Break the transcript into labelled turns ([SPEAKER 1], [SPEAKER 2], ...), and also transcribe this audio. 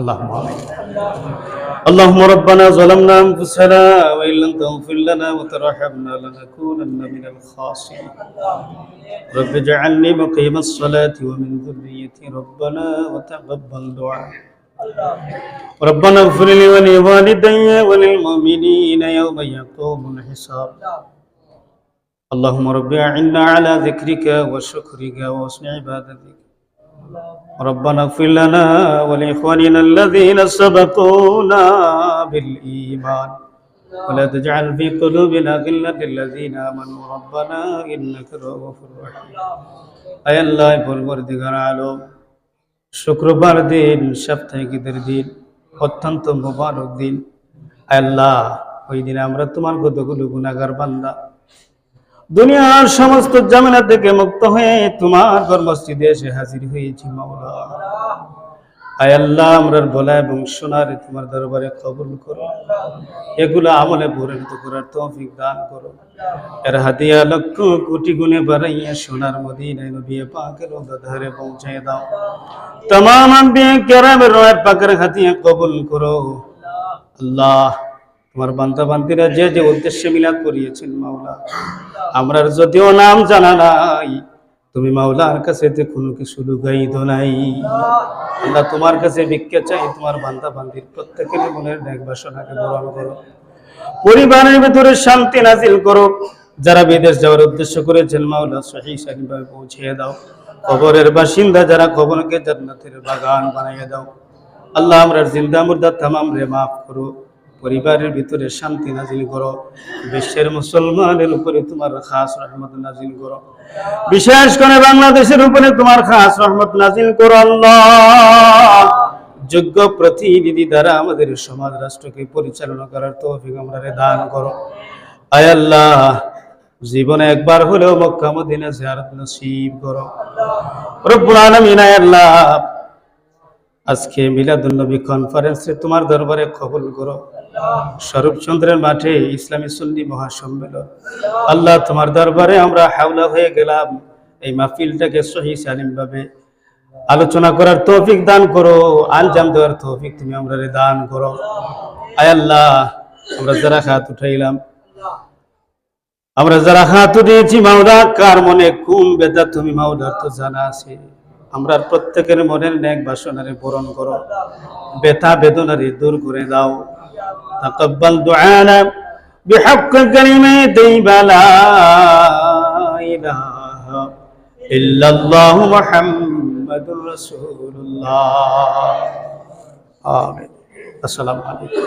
[SPEAKER 1] اللهم آمين. اللهم ربنا ظلمنا أنفسنا وإن لم تغفر لنا وترحمنا لنكونن من الخاسرين. رب اجعلني مقيم الصلاة ومن ذريتي ربنا وتقبل دعاء. ربنا اغفر لي ولوالدي وللمؤمنين يوم يقوم الحساب. اللهم رب أعنا على ذكرك وشكرك وحسن عبادتك. ربنا اغفر لنا ولإخواننا الذين سبقونا بالإيمان ولا تجعل في قلوبنا غلا للذين آمنوا ربنا إنك رؤوف رحيم أي الله পরবর্তীকার আলম শুক্রবার দিন সাপ্তাহিক ঈদের দিন অত্যন্ত মোবারক দিন আয় আল্লাহ ওই দিনে আমরা তোমার কতগুলো গুণাগার বান্দা দুনিয়ার সমস্ত জামেলা থেকে মুক্ত হয়ে তোমার ধর্মস্থিতে এসে হাজির হয়েছি, মাওলা। আয় আল্লাহ, আমরার বলা এবং সোনার তোমার দরবারে কবুল করো। এগুলো আমলে পরিণত করার তৌফিক দান করো। এর হাতিয়া লক্ষ কোটি গুণে বাড়াইয়া সোনার মদিনায় নবিয়ে পাকের ধারে পৌঁছে দাও। তাম আম্বিয়া কেরামের রয়ের পাকের হাতিয়া কবুল করো। আল্লাহ তোমার বান্দা বান্দিরা যে যে উদ্দেশ্যে মিলাদ করিয়েছেন মাওলা, আমরার যদিও নাম জানা নাই, তুমি মাওলার কাছে তে কোনো কিছু লুকাইতো নাই। আল্লাহ তোমার কাছে ভিক্ষা চাই, তোমার বান্দা বান্দির প্রত্যেকের মনের ন্যাক বাসনাকে পূরণ করো। পরিবারের ভিতরে শান্তি নাজিল করো। যারা বিদেশ যাওয়ার উদ্দেশ্য করেছেন, মাওলা সহি সারিভাবে পৌঁছিয়ে দাও। কবরের বাসিন্দা যারা কবরকে জান্নাতের বাগান বানিয়ে দাও। আল্লাহ আমরা জিন্দা মুর্দা তামাম রে মাফ করো। পরিবারের ভিতরে শান্তি নাজিল করো। বিশ্বের মুসলমানের উপরে তোমার খাস রহমত নাজিল করো। বিশেষ করে বাংলাদেশের উপরে তোমার খাস রহমত নাজিল করো যোগ্য প্রতিনিধি দ্বারা আমাদের সমাজ রাষ্ট্রকে পরিচালনা করার তৌফিক আমরা দান করো। আয় আল্লাহ, জীবনে একবার হলেও মক্কা মদিনা জিয়ারত নসিব করো। রব্বুল আলামিন, আয় আল্লাহ, আজকে মিলাদুন্নবী কনফারেন্সে তোমার দরবারে কবুল করো। স্বরূপচন্দ্রের মাঠে ইসলামী সুন্নি মহাসম্মেলন। আল্লাহ তোমার দরবারে আমরা হাওলা হয়ে গেলাম। এই মাহফিলটাকে সহি সালিম ভাবে আলোচনা করার তৌফিক দান করো আঞ্জাম দেওয়ার তৌফিক তুমি আমরা দান করো। আয় আল্লাহ, আমরা যারা হাত উঠাইলাম। আমরা যারা হাত উঠিয়েছি মাওলা কার মনে কোন বেদা তুমি মাওলার তো জানা আছে। আমরা প্রত্যেকের মনের ন্যাক বাসনারে পূরণ করো বেতা বেদনারে দূর করে দাও تقبل دعانا بحق كلمتي لا إله إلا الله محمد رسول الله آمين السلام عليكم